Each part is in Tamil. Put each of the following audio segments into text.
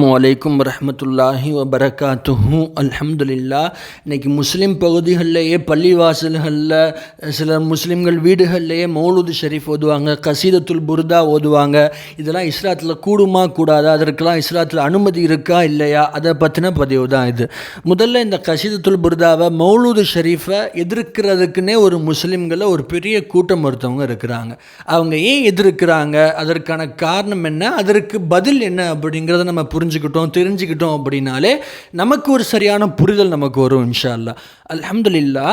அஸ்லாம் வலைக்கும் வரமத்துல்லாஹி வபரகாத்துஹு அல்ஹம்துலில்லா இன்னைக்கு முஸ்லீம் பகுதிகளிலேயே பள்ளிவாசல்களில் சில முஸ்லீம்கள் வீடுகள்லேயே மௌலுது ஷெரீஃப் ஓதுவாங்க கசீதத்துல் புர்தா ஓதுவாங்க. இதெல்லாம் இஸ்லாத்தில் கூடுமா கூடாதா? அதற்கெல்லாம் இஸ்லாத்தில் அனுமதி இருக்கா இல்லையா? அதை பற்றின பதிவு தான் இது. முதல்ல இந்த கசீதத்துல் புர்தாவை மௌலூது ஷெரீஃபை எதிர்க்கிறதுக்குன்னே ஒரு முஸ்லீம்களில் ஒரு பெரிய கூட்டம் ஒருத்தவங்க இருக்கிறாங்க. அவங்க ஏன் எதிர்க்கிறாங்க? அதற்கான காரணம் என்ன? அதற்கு பதில் என்ன அப்படிங்கிறத நம்ம புரிஞ்சுக்கிட்டோம் தெரிஞ்சுக்கிட்டோம் அப்படின்னாலே நமக்கு ஒரு சரியான புரிதல் நமக்கு வரும் இன்ஷா அல்லாஹ். அலமதுல்லா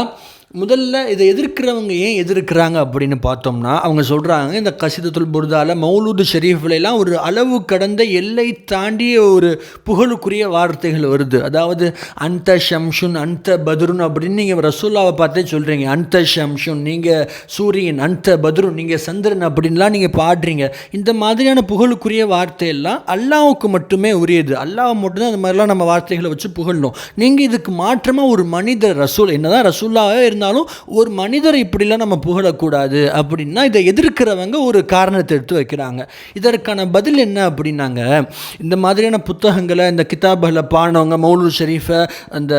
முதல்ல இதை எதிர்க்கிறவங்க ஏன் எதிர்க்கிறாங்க அப்படின்னு பார்த்தோம்னா அவங்க சொல்கிறாங்க இந்த கசிதத்துல் புர்தால மௌலூது ஷெரீஃப்லாம் ஒரு அளவு கடந்த எல்லை தாண்டிய ஒரு புகழுக்குரிய வார்த்தைகள் வருது. அதாவது அந்த ஷம்ஷுன் அந்த பத்ருன் அப்படின்னு நீங்கள் ரசூல்லாவை பார்த்தே சொல்கிறீங்க அந்த ஷம்ஷுன் நீங்கள் சூரியன் அந்த பத்ருன் நீங்கள் சந்திரன் அப்படின்லாம் நீங்கள் பாடுறீங்க. இந்த மாதிரியான புகழுக்குரிய வார்த்தையெல்லாம் அல்லாவுக்கு மட்டுமே உரியது. அல்லாஹ் மட்டும்தான் அந்த மாதிரிலாம் நம்ம வார்த்தைகளை வச்சு புகழணும். நீங்கள் இதுக்கு மாற்றமாக ஒரு மனிதர் ரசூல் என்னதான் ரசூல்லாவே இருந்தாலும் ஒரு மனிதரை இப்படிலாம் நம்ம புகழக்கூடாது அப்படின்னா இதை எதிர்க்கிறவங்க ஒரு காரணத்தை எடுத்து வைக்கிறாங்க. இதற்கான பதில் என்ன அப்படின்னாங்க இந்த மாதிரியான புத்தகங்களை இந்த கிதாபுகளை பாடினவங்க மௌலூர் ஷெரீஃபை அந்த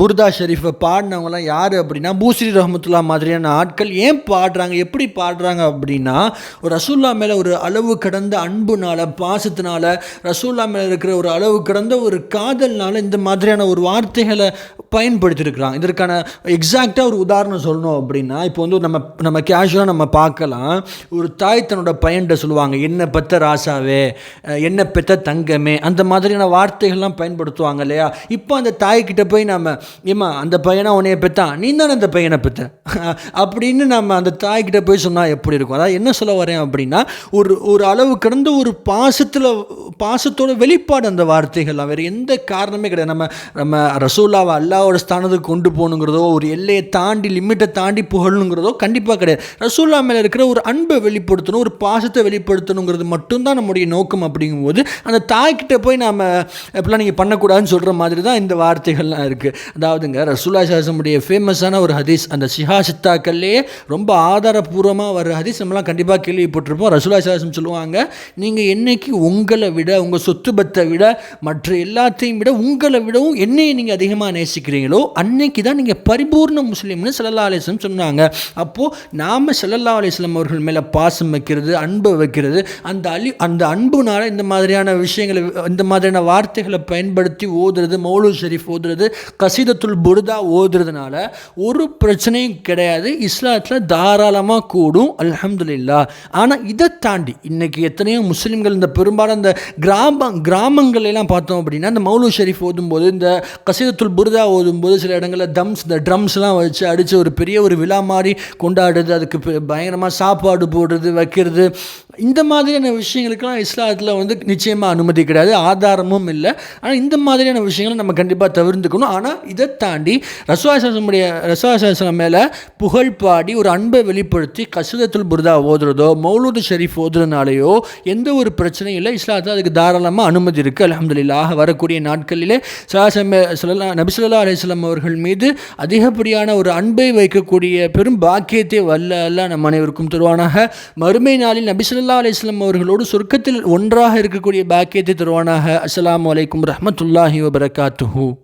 புர்தா ஷெரீஃபை பாடினவங்களாம் யார் அப்படின்னா பூஸ்ரி ரஹமத்துல்லா மாதிரியான ஆட்கள் ஏன் பாடுறாங்க எப்படி பாடுறாங்க அப்படின்னா ஒரு ரசூல்லா மேலே ஒரு அளவு கடந்த அன்புனால் பாசத்தினால ரசூல்லா மேலே இருக்கிற ஒரு அளவு கடந்த ஒரு காதல்னால இந்த மாதிரியான ஒரு வார்த்தைகளை பயன்படுத்தியிருக்கிறாங்க. இதற்கான எக்ஸாக்டாக ஒரு உதாரணம் சொல்லணும் அப்படின்னா இப்போ வந்து நம்ம நம்ம கேஷுவலாக நம்ம பார்க்கலாம். ஒரு தாய் தன்னோட பையன்கிட்ட சொல்லுவாங்க என்ன பெத்த ராசாவே என்ன பெத்த தங்கமே அந்த மாதிரியான வார்த்தைகள்லாம் பயன்படுத்துவாங்க இல்லையா? இப்போ அந்த தாய்கிட்ட போய் நம்ம ஏம்மா அந்த பையனை உன்னைய பெத்தான்? நீ தானே அந்த பையனை பெத்த? அப்படின்னு நம்ம அந்த தாய்கிட்ட போய் சொன்னால் எப்படி இருக்கும்? அதாவது என்ன சொல்ல வரேன் அப்படின்னா ஒரு ஒரு அளவு கடந்த ஒரு பாசத்தில் பாசத்தோட வெளிப்பாடு அந்த வார்த்தைகள்லாம் வேறு எந்த காரணமே கிடையாது. நம்ம நம்ம ரசூல்லாவை அல்லாவோட ஸ்தானத்துக்கு கொண்டு போகணுங்கிறதோ ஒரு எல்லையை தாண்டி லிமிட்டை தாண்டி புகழணுங்கிறதோ கண்டிப்பாக கிடையாது. ரசூல்லா மேலே இருக்கிற ஒரு அன்பை வெளிப்படுத்தணும் ஒரு பாசத்தை வெளிப்படுத்தணுங்கிறது மட்டும்தான் நம்முடைய நோக்கம் அப்படிங்கும்போது அந்த தாய்கிட்ட போய் நாம் எப்படிலாம் நீங்கள் பண்ணக்கூடாதுன்னு சொல்கிற மாதிரி தான் இந்த வார்த்தைகள்லாம் இருக்குது அதாவதுங்க ரசூல்லா சாசமுடைய ஃபேமஸான ஒரு ஹதீஸ் அந்த சிஹா சித்தாக்கள்லேயே ரொம்ப ஆதாரபூர்வமாக வர ஹதீஸ் நம்மலாம் கண்டிப்பாக கேள்விப்பட்டிருப்போம். ரசூல்லா சாசம் சொல்லுவாங்க நீங்கள் என்னைக்கு உங்களை விட உங்கள் சொத்து பத்தை விட மற்ற எல்லாத்தையும் விட உங்களை விடவும் என்னையை நீங்கள் அதிகமாக நேசிக்கிறீங்களோ அன்னைக்கு தான் நீங்கள் பரிபூர்ண முஸ்லீம்னு சல்லல்லா அலிஸ்லம் சொன்னாங்க. அப்போது நாம் சல்லல்லா அலிஸ்லம் அவர்கள் மேலே பாசம் வைக்கிறது அன்பு வைக்கிறது அந்த அலி அந்த அன்புனால் இந்த மாதிரியான விஷயங்களை இந்த மாதிரியான வார்த்தைகளை பயன்படுத்தி ஓதுறது மௌலு ஷெரீஃப் ஓதுறது கசீதத்துல் புருதா ஓதுறதுனால ஒரு பிரச்சனையும் கிடையாது. இஸ்லாத்தில் தாராளமாக கூடும். அலமதுல்லா ஆனால் இதை தாண்டி இன்றைக்கி எத்தனையோ முஸ்லீம்கள் இந்த பெரும்பாலும் இந்த கிராம கிராமங்கள்லாம் பார்த்தோம் அப்படின்னா இந்த மௌலு ஷெரீஃப் ஓதும்போது இந்த கசீதத்துல் புருதா ஓதும்போது சில இடங்களில் தம்ஸ் இந்த ட்ரம்ஸ்லாம் வச்சு அடித்து ஒரு பெரிய ஒரு விழா மாதிரி கொண்டாடுறது அதுக்கு பயங்கரமாக சாப்பாடு போடுறது வைக்கிறது. இந்த மாதிரியான விஷயங்களுக்கெல்லாம் இஸ்லாத்தில் வந்து நிச்சயமாக அனுமதி கிடையாது. ஆதாரமும் இல்லை. ஆனால் இந்த மாதிரியான விஷயங்களை நம்ம கண்டிப்பாக தவிர்த்துக்கணும். ஆனால் இதை தாண்டி ரசுவாசமுடைய ரசுவாசம் மேலே புகழ் பாடி ஒரு அன்பை வெளிப்படுத்தி கசிதத்துல் புர்தா ஓதுறதோ மௌலூது ஷெரீஃப் ஓதுறதுனாலையோ எந்த ஒரு பிரச்சனையும் இல்லை. இஸ்லாத்தில் அதுக்கு தாராளமாக அனுமதி இருக்குது அலமதுல்லாக வரக்கூடிய நாட்களிலே சலாசம் சொல்லலா நபிசுல்லா அலிஸ்லாம் அவர்கள் மீது அதிகப்படியான ஒரு அன்பை வைக்கக்கூடிய பெரும் பாக்கியத்தை வல்ல அல்ல நம் அனைவருக்கும் தருவானாக. மறுமை நாளில் நபிசுல்லா அலிஸ்லாம் அவர்களோடு சொர்க்கத்தில் ஒன்றாக இருக்கக்கூடிய பாக்கியத்தை தருவானாக. அஸ்லாம் அலைக்கும் ரஹமத்துல்லாஹி வபரகாத்துஹூ.